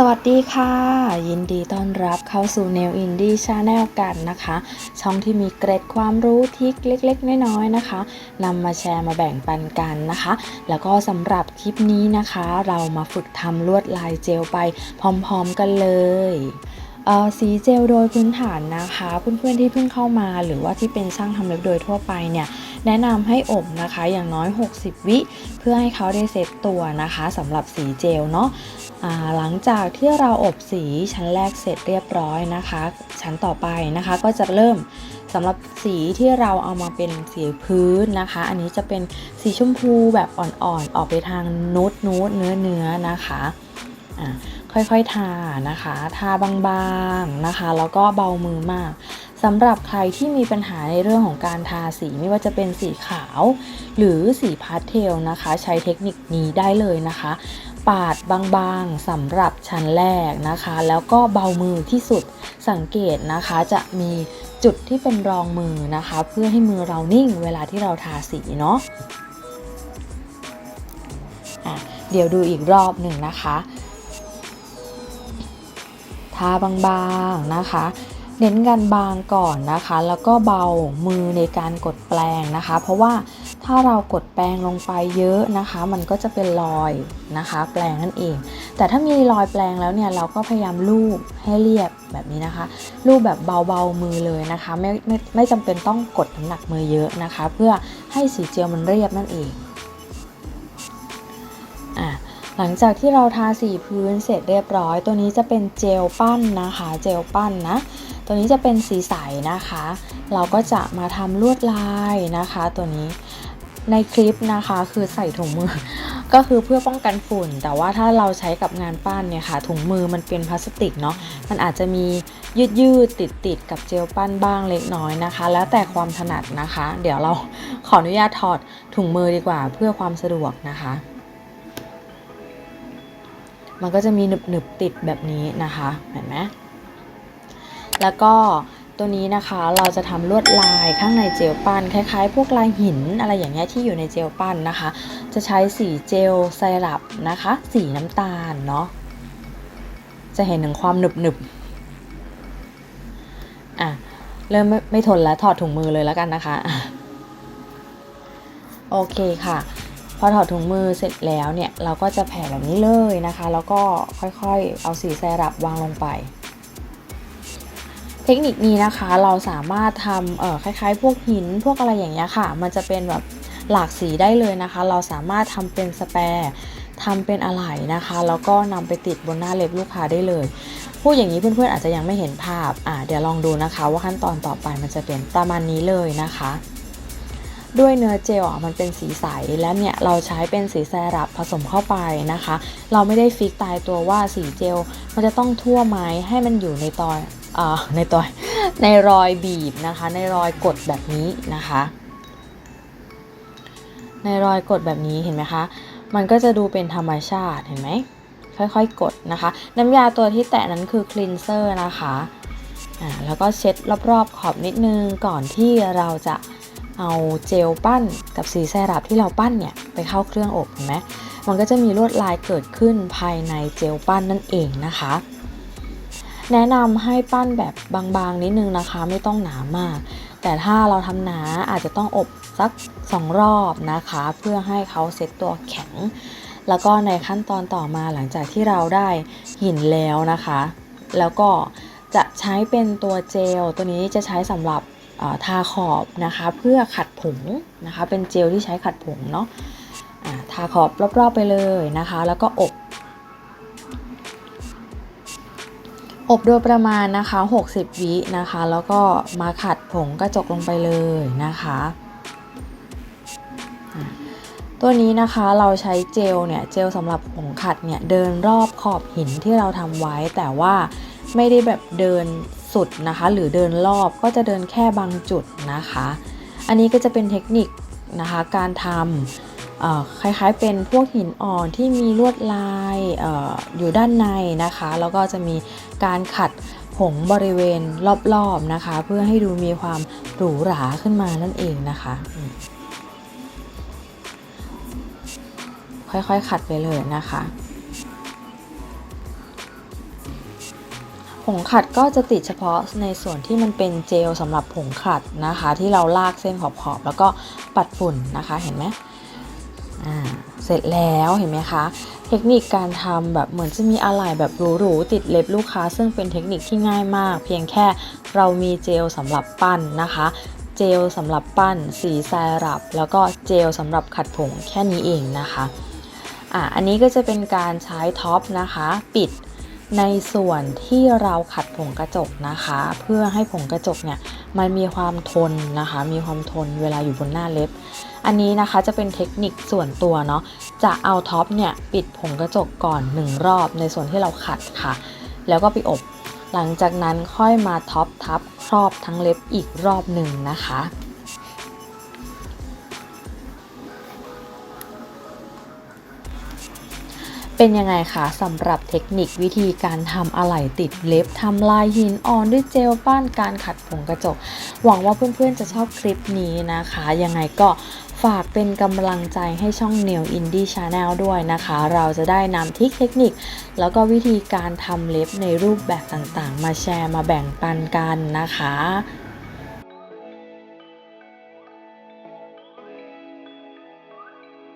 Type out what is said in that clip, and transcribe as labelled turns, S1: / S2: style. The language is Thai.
S1: สวัสดีค่ะ ยินดีต้อนรับเข้าสู่ Nail Indie Channel กันนะคะ ช่องที่มีเกร็ดความรู้ทิกเล็กๆ น้อยๆนะคะนำมาแชร์มาแบ่งปันกันนะคะ แล้วก็สำหรับคลิปนี้นะคะ เรามาฝึกทำลวดลายเจลไปพร้อมๆกันเลยเออสีเจลโดยพื้นฐานนะคะ เพื่อนๆที่เพิ่งเข้ามา หรือว่าที่เป็นช่างทำเล็บโดยทั่วไปเนี่ย แนะนำให้อบนะคะอย่างน้อย 60 วิ เพื่อให้เขาได้เซตตัวนะคะสำหรับสีเจลเนาะหลังจากที่เราอบสีชั้นแรกเสร็จเรียบร้อยนะคะ ชั้นต่อไปนะคะก็จะเริ่มสำหรับสีที่เราเอามาเป็นสีพื้นนะคะ อันนี้จะเป็นสีชมพูแบบอ่อนๆออกไปทางนูดนูดเนื้อเนื้อนะคะ ค่อยๆทานะคะ ทาบางๆนะคะ แล้วก็เบามือมากสำหรับใครที่มีปัญหาในเรื่องของการทาสีไม่ว่าจะเป็นสีขาว หรือสีพาสเทลนะคะ ใช้เทคนิคนี้ได้เลยนะคะ ปาดบางๆสำหรับชั้นแรกนะคะ แล้วก็เบามือที่สุดสังเกตนะคะจะมีจุดที่เป็นรองมือนะคะ เพื่อให้มือเรานิ่งเวลาที่เราทาสีเนาะะเดี๋ยวดูอีกรอบหนึ่งนะคะ ทาบางๆนะคะ เน้นกันบางก่อนนะคะ แล้วก็เบามือในการกดแปรงนะคะ เพราะว่าถ้าเรากดแปรงลงไปเยอะนะคะ มันก็จะเป็นรอยนะคะ แปรงนั่นเอง แต่ถ้ามีรอยแปรงแล้วเนี่ยเราก็พยายามลูบให้เรียบแบบนี้นะคะ ลูบแบบเบาๆมือเลยนะคะ ไม่ไม่ไม่จำเป็นต้องกดน้ำหนักมือเยอะนะคะ เพื่อให้สีเจลมันเรียบนั่นเอง หลังจากที่เราทาสีพื้นเสร็จเรียบร้อย ตัวนี้จะเป็นเจลปั้นนะคะ เจลปั้นนะ ตัวนี้จะเป็นสีใสนะคะ เราก็จะมาทำลวดลายนะคะ ตัวนี้ในคลิปนะคะคือใส่ถุงมือ ก็คือเพื่อป้องกันฝุ่น แต่ว่าถ้าเราใช้กับงานปั้นเนี่ยค่ะถุงมือมันเป็นพลาสติกเนาะมันอาจจะมียืดยืดติดติดกับเจลปั้นบ้างเล็กน้อยนะคะ แล้วแต่ความถนัดนะคะ เดี๋ยวเราขออนุญาตถอดถุงมือดีกว่าเพื่อความสะดวกนะคะ มันก็จะมีหนึบหนึบติดแบบนี้นะคะ เห็นไหมแล้วก็ตัวนี้นะคะเราจะทำลวดลายข้างในเจลปั้นคล้ายๆ พวกลายหินอะไรอย่างเงี้ยที่อยู่ในเจลปั้นนะคะ จะใช้สีเจลไซรัปนะคะ สีน้ำตาลเนาะจะเห็นถึงความหนึบหนึบๆอะเริ่มไม่ไม่ทนแล้วถอดถุงมือเลยแล้วกันนะคะ โอเคค่ะ พอถอดถุงมือเสร็จแล้วเนี่ยเราก็จะแผ่แบบนี้เลยนะคะ แล้วก็ค่อยๆเอาสีไซรัปวางลงไป เทคนิคนี้นะคะเราสามารถทำเอ่อคล้ายๆ พวกหินพวกอะไรอย่างเงี้ยค่ะ มันจะเป็นแบบหลากสีได้เลยนะคะ เราสามารถทำเป็นสแปร์ทำเป็นอะไหล่นะคะ แล้วก็นำไปติดบนหน้าเล็บลูกค้าได้เลยพูดอย่างนี้เพื่อนๆอาจจะยังไม่เห็นภาพอ่าเดี๋ยวลองดูนะคะ ว่าขั้นตอนต่อไปมันจะเป็นประมาณนี้เลยนะคะ ด้วยเนื้อเจลอะมันเป็นสีใสและเนี่ยเราใช้เป็นสีแซรัปผสมเข้าไปนะคะ เราไม่ได้ฟิกตายตัวว่าสีเจล มันจะต้องทั่วไหมให้มันอยู่ในตอยอ่าในตอยในรอยบีบนะคะ ในรอยกดแบบนี้นะคะ ในรอยกดแบบนี้เห็นไหมคะมันก็จะดูเป็นธรรมชาติเห็นไหมค่อยๆกดนะคะ น้ำยาตัวที่แตะนั้นคือคลีนเซอร์นะคะอ่าแล้วก็เช็ดรอบๆขอบนิดนึงก่อนที่เราจะ เอาเจลปั้นกับสีแซรัปที่เราปั้นเนี่ยไปเข้าเครื่องอบเห็นไหมมันก็จะมีลวดลายเกิดขึ้นภายในเจลปั้นนั่นเองนะคะ แนะนำให้ปั้นแบบบางๆนิดนึงนะคะ ไม่ต้องหนามาก แต่ถ้าเราทำหนาอาจจะต้องอบสัก 2 รอบนะคะ เพื่อให้เขาเซ็ตตัวแข็ง แล้วก็ในขั้นตอนต่อมาหลังจากที่เราได้หินแล้วนะคะ แล้วก็จะใช้เป็นตัวเจล ตัวนี้จะใช้สำหรับ ทาขอบนะคะเพื่อขัดผงนะคะ เป็นเจลที่ใช้ขัดผงเนาะทาขอบรอบๆไปเลยนะคะ แล้วก็อบ อบโดยประมาณนะคะ 60 วินะคะ แล้วก็มาขัดผงกระจกลงไปเลยนะคะ ตัวนี้นะคะเราใช้เจลเนี่ยเจลสำหรับผงขัดเนี่ยเดินรอบขอบหินที่เราทำไว้ แต่ว่าไม่ได้แบบเดินสุดนะคะ หรือเดินรอบก็จะเดินแค่บางจุดนะคะ อันนี้ก็จะเป็นเทคนิคนะคะการทำคล้ายๆเป็นพวกหินอ่อนที่มีลวดลายอออยู่ด้านในนะคะ แล้วก็จะมีการขัดผงบริเวณรอบๆนะคะ เพื่อให้ดูมีความหรูหราขึ้นมานั่นเองนะคะ ค่อยๆ ขัดไปเลยนะคะผงขัดก็จะติดเฉพาะในส่วนที่มันเป็นเจลสำหรับผงขัดนะคะ ที่เราลากเส้นขอบๆแล้วก็ปัดฝุ่นนะคะเห็นไหมอ่าเสร็จแล้วเห็นไหมคะ เทคนิคการทำแบบเหมือนจะมีอะไรแบบหรูๆติดเล็บลูกค้า ซึ่งเป็นเทคนิคที่ง่ายมาก เพียงแค่เรามีเจลสำหรับปั้นนะคะ เจลสำหรับปั้น สีไซรัปแล้วก็เจลสำหรับขัดผงแค่นี้เองนะคะ อะอันนี้ก็จะเป็นการใช้ท็อปนะคะ ปิดในส่วนที่เราขัดผงกระจกนะคะ เพื่อให้ผงกระจกเนี่ยมันมีความทนนะคะ มีความทนเวลาอยู่บนหน้าเล็บ อันนี้นะคะจะเป็นเทคนิคส่วนตัวเนาะจะเอาท็อปเนี่ยปิดผงกระจกก่อน 1 รอบในส่วนที่เราขัดค่ะ แล้วก็ไปอบ หลังจากนั้นค่อยมาท็อปทับครอบทั้งเล็บอีกรอบหนึ่งนะคะ เป็นยังไงคะสำหรับเทคนิควิธีการทำอะไหล่ติดเล็บทำลายหินอ่อนด้วยเจลป้านการขัดผงกระจก หวังว่าเพื่อนๆจะชอบคลิปนี้นะคะ ยังไงก็ฝากเป็นกำลังใจให้ช่อง Nail Indie Channel ด้วยนะคะ เราจะได้นำทิคเทคนิค แล้วก็วิธีการทำเล็บในรูปแบบต่างๆ มาแชร์มาแบ่งปันกันนะคะ